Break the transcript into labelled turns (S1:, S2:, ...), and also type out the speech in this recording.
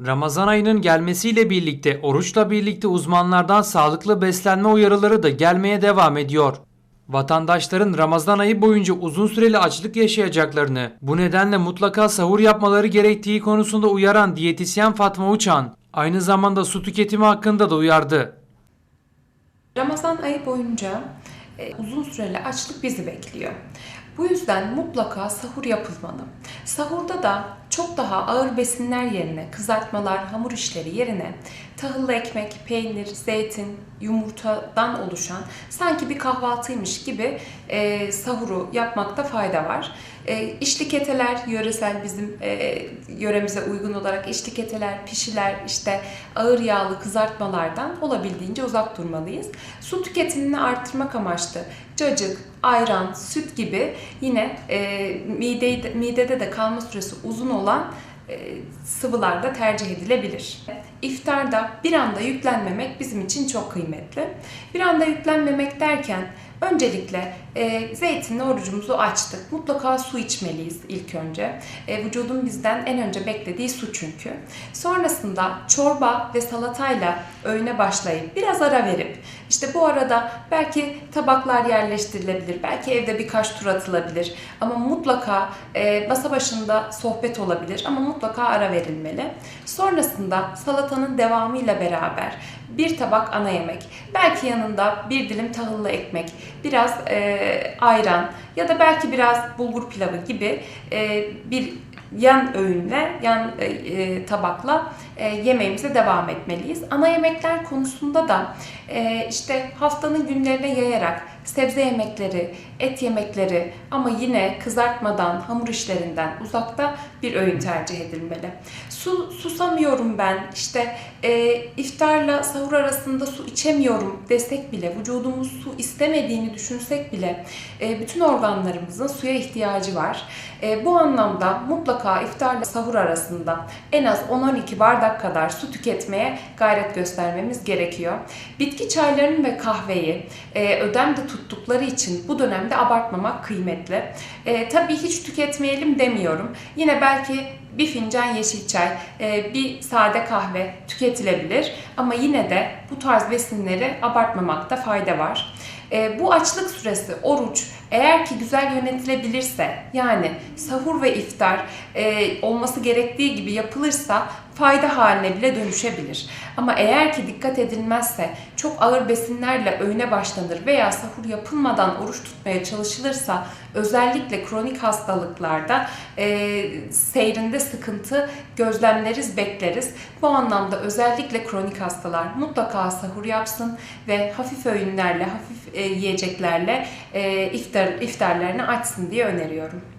S1: Ramazan ayının gelmesiyle birlikte oruçla birlikte uzmanlardan sağlıklı beslenme uyarıları da gelmeye devam ediyor. Vatandaşların Ramazan ayı boyunca uzun süreli açlık yaşayacaklarını, bu nedenle mutlaka sahur yapmaları gerektiği konusunda uyaran diyetisyen Fatma Uçan, aynı zamanda su tüketimi hakkında da uyardı.
S2: Ramazan ayı boyunca e, uzun süreli açlık bizi bekliyor. Bu yüzden mutlaka sahur yapılmalı. Sahurda da çok daha ağır besinler yerine, kızartmalar, hamur işleri yerine tahıllı ekmek, peynir, zeytin, yumurtadan oluşan sanki bir kahvaltıymış gibi e, sahuru yapmakta fayda var. E, içli keteler yöresel bizim e, yöremize uygun olarak içli keteler, pişiler, işte ağır yağlı kızartmalardan olabildiğince uzak durmalıyız. Su tüketimini arttırmak amaçlı cacık, ayran, süt gibi yine e, mideyi, midede de kalma süresi uzun olan e, sıvılar da tercih edilebilir. İftarda bir anda yüklenmemek bizim için çok kıymetli. Bir anda yüklenmemek derken öncelikle e, zeytinle orucumuzu açtık. Mutlaka su içmeliyiz ilk önce. E, vücudun bizden en önce beklediği su çünkü. Sonrasında çorba ve salatayla öğüne başlayıp biraz ara verip işte bu arada belki tabaklar yerleştirilebilir, belki evde birkaç tur atılabilir ama mutlaka e, masa başında sohbet olabilir ama mutlaka ara verilmeli. Sonrasında salatanın devamıyla beraber bir tabak ana yemek, belki yanında bir dilim tahıllı ekmek, biraz e, ayran ya da belki biraz bulgur pilavı gibi e, bir yan öğünle, yan e, e, tabakla e, yemeğimize devam etmeliyiz. Ana yemekler konusunda da e, işte haftanın günlerine yayarak sebze yemekleri, et yemekleri ama yine kızartmadan, hamur işlerinden uzakta bir öğün tercih edilmeli. Su susamıyorum ben, işte e, iftarla sahur arasında su içemiyorum desek bile, vücudumuz su istemediğini düşünsek bile e, bütün organlarımızın suya ihtiyacı var. E, bu anlamda mutlaka iftarla sahur arasında en az 10-12 bardak kadar su tüketmeye gayret göstermemiz gerekiyor. Bitki çaylarını ve kahveyi e, ödemde tuttukları için bu dönemde abartmamak kıymetli. E, tabii hiç tüketmeyelim demiyorum. Yine belki bir fincan yeşil çay, e, bir sade kahve tüketilebilir ama yine de bu tarz besinleri abartmamakta fayda var. E, bu açlık süresi, oruç eğer ki güzel yönetilebilirse yani sahur ve iftar e, olması gerektiği gibi yapılırsa fayda haline bile dönüşebilir. Ama eğer ki dikkat edilmezse çok ağır besinlerle öğüne başlanır veya sahur yapılmadan oruç tutmaya çalışılırsa özellikle kronik hastalıklarda e, seyrinde sıkıntı gözlemleriz, bekleriz. Bu anlamda özellikle kronik hastalar mutlaka sahur yapsın ve hafif öğünlerle, hafif e, yiyeceklerle e, iftar iftarlarını açsın diye öneriyorum.